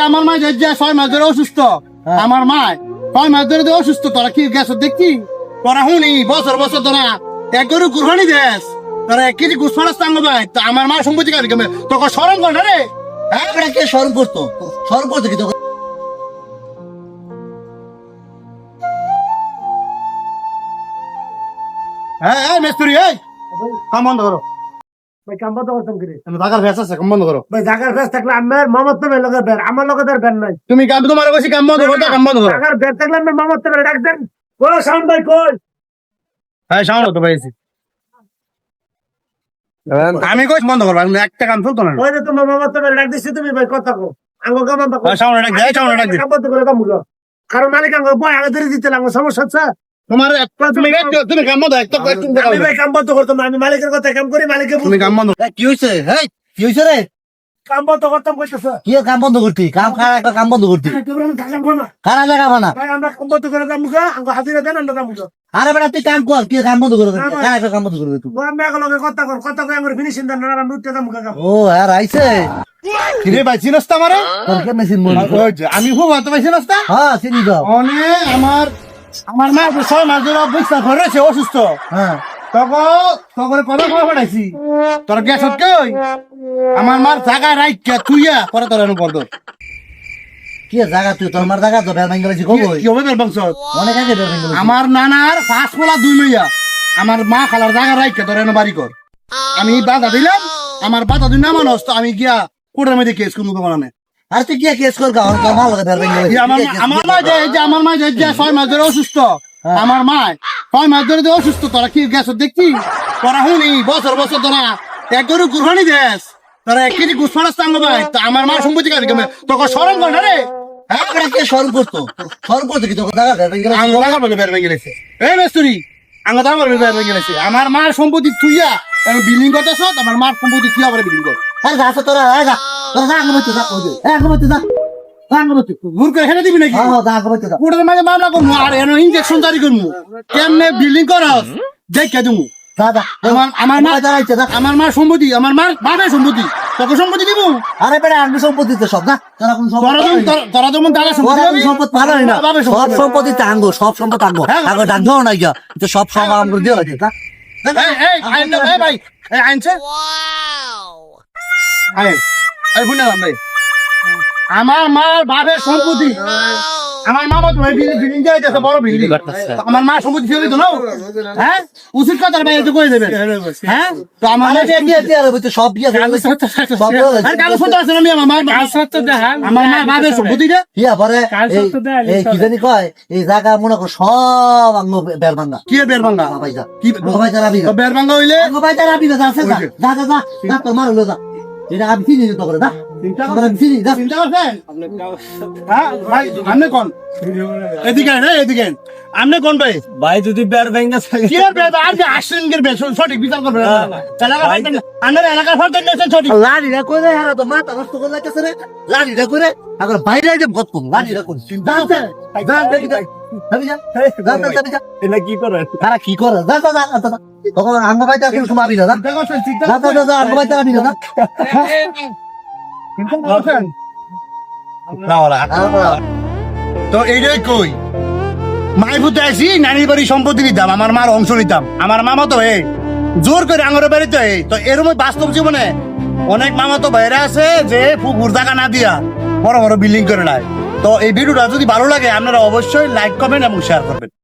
আমার মা যে ছয় মাস ধরে অসুস্থ হ্যাঁ। আমার মা ছয় মাস ধরে অসুস্থ তোরা কি গেছ দেখছি? তোরা শুনি বছর বছর তোরা এক গরু কুরবানি দেস তোরা এক কেজি গুছ ফারাস ভাই তো আমার মা সম্পত্তি তোকে সরম কর রে? হ্যাঁ বেটা কে? স্মরণ করতো। স্মরণ করতো কি তোকে হ্যাঁ হ্যাঁ মেস্তুরি এই। কাম বন্ধ করো। ভাই কাম বন্ধ করতাম কি আছে কাম বন্ধ করো। থাকলে আমার আমার নাই। তুমি কাম তোমার বসে কাম বন্ধ করো কাম বন্ধ করো। ঢাকার বের থাকলে আমার মামার তো ডাক দেন ও সাউন্ড ভাই কই? হ্যাঁ তো আমি কই বন্ধ করব আমি একটা কাম চলতো না। ওরে যে তোমার বাবা তো ডাক দিছি তুমি ভাই কথা কো আঙ্গ কাম বাবা হ্যাঁ, সামনে ডাক দে, সামনে ডাক দে। কাম বন্ধ করে কাম বুঝো কারণ মালিক আঙ্গ বয় আগে ধরে দিতে লাগবে সমস্যা আছে তোমার একটা তুমি একটা- তুমি কাম বন্ধ একটা আমি ভাই কাম বন্ধ করতাম না আমি মালিকের কথা কাম করি মালিকের তুমি কাম বন্ধ। কি হয়েছে হেই কি হয়েছে রে? কাম বন্ধ করতাম কইতেছে। কি কাম বন্ধ করতি? কাম একটা কাম বন্ধ করতি? না ভাই আমরা কাম বন্ধ করে হাজিরা দেন আমরা কাম মুখা আরে বেটা তুই কাম কর কি কাম বন্ধ করে না, না। খারাপ একটা কাম বন্ধ করে দে তুই আমি আগে লগে কথা কর কথা কই আমার ফিনিশিং দেন না আমরা উঠতে মুখা কাম। ও আর আইছে কিরে ভাই চিনস তো আমারে? তোর কে মেশিন মনে আমি খুব ভালো পাইছি না হ্যাঁ চিনি তো। অনে আমার আমার মা যে ছয় মাস ধরে বুঝতে ঘরেছে অসুস্থ। হ্যাঁ। তখন তখন কথা কয়ে পাঠাইছি? তোর গ্যাস কই? আমার মার জায়গায় রাইখা তুইয়া পরে তোর এনে পড়দ কি জায়গা তুই? তোর মার জায়গা তো বেল ভাঙ্গা গেছি কি হবে তোর বংশ অনেক আগে বেল ভাঙ্গা আমার নানার পাঁচ পোলা দুই লইয়া আমার মা খালার জায়গা রাইখা তোর এনে বাড়ি কর। আমি বাধা দিলাম আমার বাধা দিন না মানুষ আমি গিয়া কোর্টের মধ্যে কেস করব বানানে আর তুই কি কেস কর বেল আমার মা যে আমার মা যে যে ছয় মাস ধরে অসুস্থ হ্যাঁ। আমার মা ছয় মাস ধরে অসুস্থ তোরা কি গেছ দেখছি? তোরা শুনি বছর বছর তোরা এক গরু কুরবানি দেস তোরা এক কেজি গুছ ফারাস টাঙ্গ ভাই তো আমার মা সম্পত্তি কার? কেমন তোকে সরম কর না রে? হ্যাঁ বেটা কে স্মরণ করতো? স্মরণ করতো কি তোকে? বেল ভাঙ্গা আঙ্গ লাগা বলে বের ভেঙে গেছে। এই মেস্তুরি আঙ্গ দাম বলে বের ভেঙে গেছে। আমার মার সম্পত্তি তুইয়া বিল্ডিং করতেছ আমার মার সম্পত্তি তুই আবার বিল্ডিং কর। আরে যা তোরা তোরা আঙ্গ যা এ, করে হ্যাঁ হ্যাঁ আঙ্গ যা। ইনজেকশন জারি করব। কেমনে বিল্ডিং করস দেখে দিবো। যা আমার আমার মা যা আমার মার সম্পত্তি আমার মার বাবার সম্পত্তি। তোকে সম্পত্তি দিব? আরে বেটা আমি সম্পত্তি তো সব না? তোরা কোন সম্পত্তি তোরা- যেমন দাদা সম্পত্তি সম্পদ পারো না। সব সম্পত্তি সম্পত্তি টাঙ্গো সব সম্পদ টাঙ্গো হ্যাঁ। টাঙ্গো না গিয়া তো সব সব আমরা দিয়ে লাগে না? এই এই আইন দাও, এই ভাই এই আইনছে আইন এই বুঝলাম ভাই। আমার মার বাবার সম্পত্তি। আমার মামা তো ভাই বিল্ডিং বিল্ডিং যাইতেছে বড় বিল্ডিং। আমার মা সম্পত্তি ছেড়ে দিত না হ্যাঁ? উচিত কথা ভাই এত কই দেবে হ্যাঁ? তো আমার আরে দিয়ে দিয়ে বইতে সব দিয়ে সব দিয়ে আর কাগজ পত্র আছে না আমি আমার মা আমার মা বাবার সম্পত্তি রে ইয়া পরে এই কি জানি কয় এই জায়গা মনে কর সব আঙ্গ বের ভাঙ্গা কি এর বের ভাঙ্গা ভাই যা কি ভাই যা রাবি তো বের ভাঙ্গা হইলে? যা রাবি যা আছে যা। যা। যা যা যা। তোর মার হলো যা। এটা আমি চিনি তো করে যা। চিন্তা হ্যাঁ ভাই আপনি কোন? এদিকে আয়, এই এদিকে আয়। আপনি কোন ভাই? ভাই যদি বের ভেঙ্গা থাকে। কি এর বেদ আর যে আসছেন কে বেদ সঠিক বিচার করবেন এলাকা ফালতেন আন্ডার এলাকা ফালতেন নেছেন সঠিক। লাড়ি রে? কই হারা তো মাথা নষ্ট করে লাগতেছে রে। লাড়ি রে? কই? বাইরে যে কম কোন দেখি কি করে? তারা কি করে? যা যা যা যা, যা তখন আঙ্গ ভাই তাকে সময় আবি না যা যা যা যা, যা আঙ্গ ভাই তাকে আবি না যা তো এইটাই কই? মাই ভূতে আসি নানির বাড়ি সম্পত্তি নিতাম আমার মার অংশ নিতাম। আমার মামা তো এই জোর করে আঙরের বাড়িতে এই তো এরকম বাস্তব জীবনে অনেক মামা তো বাইরে আছে যে পুকুর জায়গা না দিয়া বড় বড় বিল্ডিং করে নেয়। তো এই ভিডিওটা যদি ভালো লাগে আপনারা অবশ্যই লাইক করবেন এবং শেয়ার করবেন।